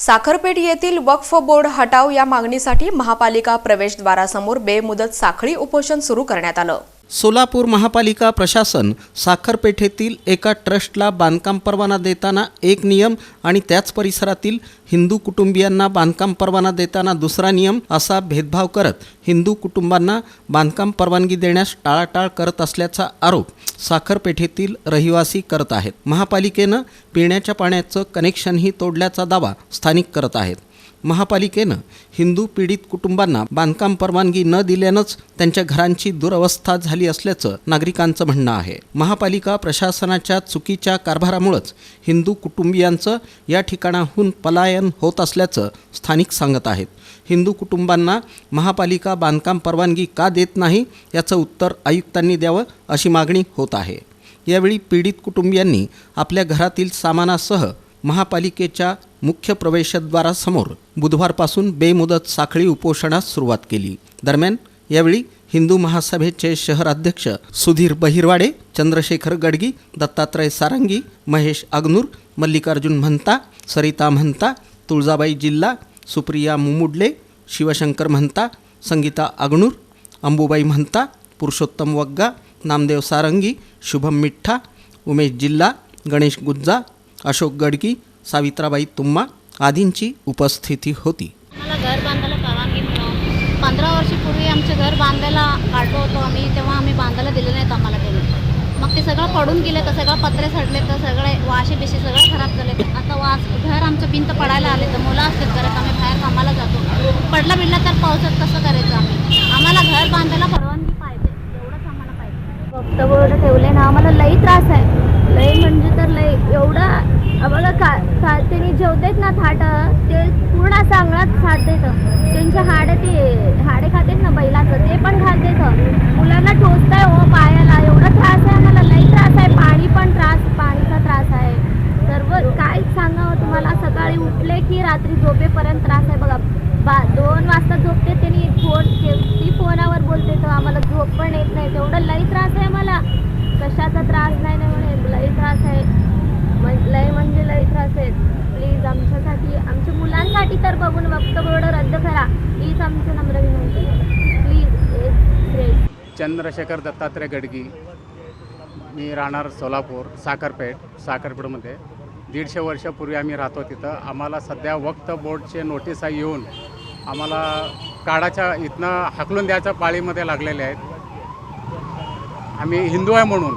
साखरपेठ येथील वक्फ बोर्ड हटाव या मागणीसाठी महापालिका प्रवेशद्वारासमोर बेमुदत साखळी उपोषण सुरू करण्यात आलं. सोलापूर महापालिका प्रशासन साखरपेठेतील एका ट्रस्टला बांधकाम परवाना देताना एक नियम आणि त्याच परिसरातील हिंदू कुटुंबियांना बांधकाम परवाना देताना दुसरा नियम असा भेदभाव करत हिंदू कुटुंबांना बांधकाम परवानगी देण्यास टाळाटाळ करत असल्याचा आरोप साखरपेठेतील रहिवासी करत आहेत. महापालिकेनं पिण्याच्या पाण्याचं कनेक्शनही तोडल्याचा दावा स्थानिक करत आहेत. महापालिकेनं हिंदू पीडित कुटुंबांना बांधकाम परवानगी न दिल्यानंच त्यांच्या घरांची दुरवस्था झाली असल्याचं नागरिकांचं म्हणणं आहे. महापालिका प्रशासनाच्या चुकीच्या कारभारामुळंच हिंदू कुटुंबियांचं या ठिकाणाहून पलायन होत असल्याचं स्थानिक सांगत आहेत. हिंदू कुटुंबांना महापालिका बांधकाम परवानगी का देत नाही याचं उत्तर आयुक्तांनी द्यावं अशी मागणी होत आहे. यावेळी पीडित कुटुंबियांनी आपल्या घरातील सामानासह महापालिकेच्या मुख्य प्रवेशद्वारासमोर बुधवारपासून बेमुदत साखळी उपोषणास सुरुवात केली. दरम्यान यावेळी हिंदू महासभेचे शहराध्यक्ष सुधीर बहिरवाडे चंद्रशेखर गडगी दत्तात्रय सारंगी महेश अग्नूर मल्लिकार्जुन म्हणता सरिता म्हणता तुळजाबाई जिल्हा सुप्रिया मुमुडले शिवशंकर म्हणता संगीता अग्नूर अंबुबाई म्हणता पुरुषोत्तम वग्गा नामदेव सारंगी शुभम मिठ्ठा उमेश जिल्हा गणेश गुज्जा अशोक गडकी सावित्राबाई तुम्मा आदींची उपस्थिती होती. मला घर बांधायला परवानगी मिळावं पंधरा वर्षापूर्वी आमचं घर बांधायला काढलो होतो आम्ही तेव्हा आम्ही बांधायला दिलं नाहीत आम्हाला त्यांनी मग ते सगळं पडून गेलं तर सगळं पत्रे सडले तर सगळे वाशे बिशे सगळं खराब झाले. आता वास घर आमचं भिंत पडायला आले तर मुलं असतात घरात आम्ही बाहेर कामाला जातो. पडला बिडला तर पावसात कसं करायचं आम्ही? आम्हाला घर बांधायला परवानगी पाहिजे एवढंच आम्हाला पाहिजे. वक्तव्य ठेवले ना आम्हाला लई त्रास आहे. लई म्हणजे तर लई एवढा बघा का का त्यांनी जेवतात ना थाट ते पूर्ण असं अंगणात खातेत त्यांचे हाडे ते हाडे खातेत ना बैलाचं ते पण खातेत मुलांना टोचताय हो पायाला एवढा त्रास आहे ना लई त्रास आहे पाणी पण त्रास पाणीचा त्रास आहे सर्व काय सांगावं तुम्हाला सकाळी उठले की रात्री झोपेपर्यंत त्रास आहे बघा बा दोन वाजता झोपते त्यांनी फोन ती फोनावर बोलते तर आम्हाला झोप पण येत नाही तेवढं लई त्रास आहे मला कशाचा त्रास नाही ना म्हणे लई त्रास आहे म्हण- लय म्हणजे लय त्रास आहेत प्लीज आमच्यासाठी आमच्या मुलांसाठी तर बघून वक्तव्य रद्द करा. प्लीज आमचं नम्र विनंती. प्लीज चंद्रशेखर दत्तात्रय गडगी. मी राहणार सोलापूर साखरपेठ साखरपेठमध्ये दीडशे वर्षापूर्वी आम्ही राहतो तिथं. आम्हाला सध्या वक्त बोर्डचे नोटिसा येऊन. आम्हाला काळाच्या इथनं हाकलून द्यायच्या पाळीमध्ये लागलेले आहेत. आम्ही हिंदू आहे म्हणून.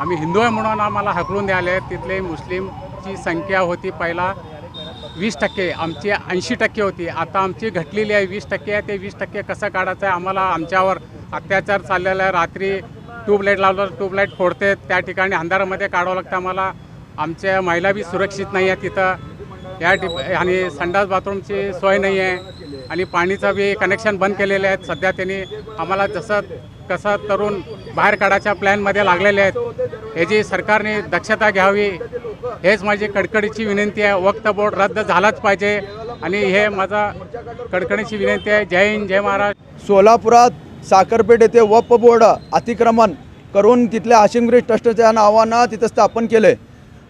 आम्ही हिंदू आहे म्हणून आम्हाला हाकलून द्यायला आहेत. तिथले मुस्लिमची संख्या होती पहिला वीस टक्के आमची ऐंशी टक्के होती. आता आमची घटलेली आहे वीस टक्के. आहे ते वीस टक्के कसं काढायचं आहे आम्हाला आमच्यावर अत्याचार चाललेला आहे. रात्री ट्यूबलाईट लावलं ट्यूबलाईट फोडते. त्या ठिकाणी अंधारामध्ये काढावं लागतं आम्हाला. आमच्या महिला बी सुरक्षित नाही आहे तिथं या ठिप आणि संडास बाथरूमची सोय नाही आहे. आणि पाणीचं बी कनेक्शन बंद केलेले आहेत. सध्या त्यांनी आम्हाला जसं कसं तरुण बाहेर काढायच्या प्लॅनमध्ये लागलेले आहेत. याची सरकारने दक्षता घ्यावी हेच माझी कडकडीची विनंती आहे. वक्त बोर्ड रद्द झालाच पाहिजे. आणि हे माझा कडकडीची विनंती आहे. जय हिंद जय महाराज सोलापुरात साखरपेठ येथे वप बोर्ड अतिक्रमण करून तिथल्या आशिमग्री ट्रस्टच्या नावानं तिथं स्थापन केले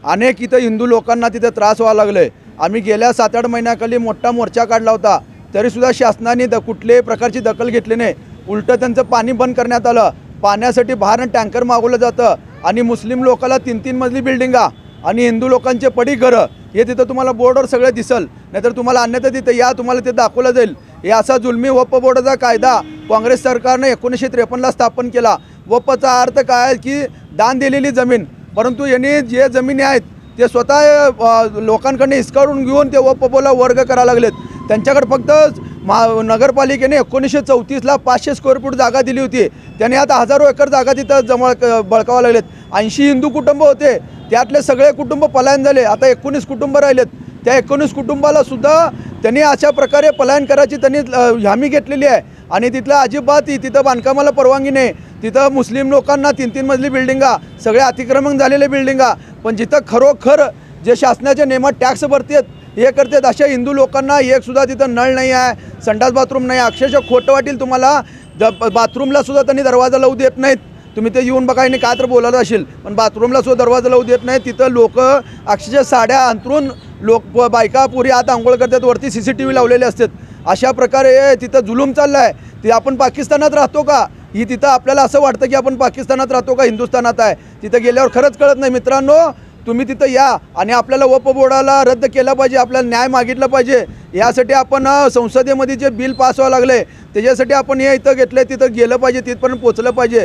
अनेक इथं हिंदू लोकांना तिथं त्रास व्हायला लागले. आम्ही गेल्या सात आठ महिन्याखाली मोठा मोर्चा काढला होता. तरीसुद्धा शासनाने द कुठल्याही प्रकारची दखल घेतली नाही. उलटं त्यांचं पाणी बंद करण्यात आलं. पाण्यासाठी बाहेरनं टँकर मागवलं जातं. आणि मुस्लिम लोकाला तीन तीन मजली बिल्डिंगा आणि हिंदू लोकांचे पडी घरं हे तिथं तुम्हाला बोर्डवर सगळं दिसल. नाहीतर तुम्हाला अन्यथा तिथं या तुम्हाला ते दाखवलं जाईल. हे असा जुलमी वप्प बोर्डाचा कायदा काँग्रेस सरकारने एकोणीसशे त्रेपन्नला स्थापन केला. वपचा अर्थ काय आहे की दान दिलेली जमीन परंतु यांनी जे जमिनी आहेत ते स्वतः लोकांकडनं हिसकावून घेऊन ते वप्पला वर्ग करायला लागलेत. त्यांच्याकडे फक्त मा नगरपालिकेने एकोणीसशे चौतीसला पाचशे स्क्वेअर फूट जागा दिली होती. त्याने आता हजारो एकर जागा तिथं जमळ क- बळकावं लागलेत. ऐंशी हिंदू कुटुंब होते. त्यातले सगळे कुटुंब पलायन झाले. आता एकोणीस कुटुंब राहिलेत. त्या एकोणीस कुटुंबाला सुद्धा त्यांनी अशा प्रकारे पलायन करायची त्यांनी हमी घेतलेली आहे. आणि तिथलं अजिबात तिथं बांधकामाला परवानगी नाही. तिथं मुस्लिम लोकांना तीन तीन मजली बिल्डिंगा सगळे अतिक्रमण झालेले बिल्डिंगा पण जिथं खरोखर जे शासनाच्या नियमात टॅक्स भरतात हे करतात. अशा हिंदू लोकांना एक सुद्धा तिथं नळ नाही आहे संडास बाथरूम नाही आहे. अक्षरशः खोटं वाटेल तुम्हाला. द बाथरूमला सुद्धा त्यांनी दरवाजा लावू देत नाहीत. तुम्ही ते येऊन बघा आणि काय तर बोलायला असेल. पण बाथरूमला सुद्धा दरवाजा लावू देत नाही तिथं लोक अक्षरशः साड्या अंतरून लोक बायका पुरी आत आंघोळ करतात. वरती सी सी टी व्ही लावलेले असतात. अशा प्रकारे तिथं जुलूम चालला आहे ते आपण पाकिस्तानात राहतो का? ही तिथं आपल्याला असं वाटतं की आपण पाकिस्तानात राहतो का? हिंदुस्थानात आहे. तिथं गेल्यावर खरंच कळत नाही. मित्रांनो तुम्ही तिथं या आणि आपल्याला वप बोर्डाला रद्द केला पाहिजे आपल्याला न्याय मागितला पाहिजे. यासाठी आपण संसदेमध्ये जे बिल पास व्हावं लागले त्याच्यासाठी आपण हे इथं घेतलं तिथं गेलं पाहिजे तिथपर्यंत पोचलं पाहिजे.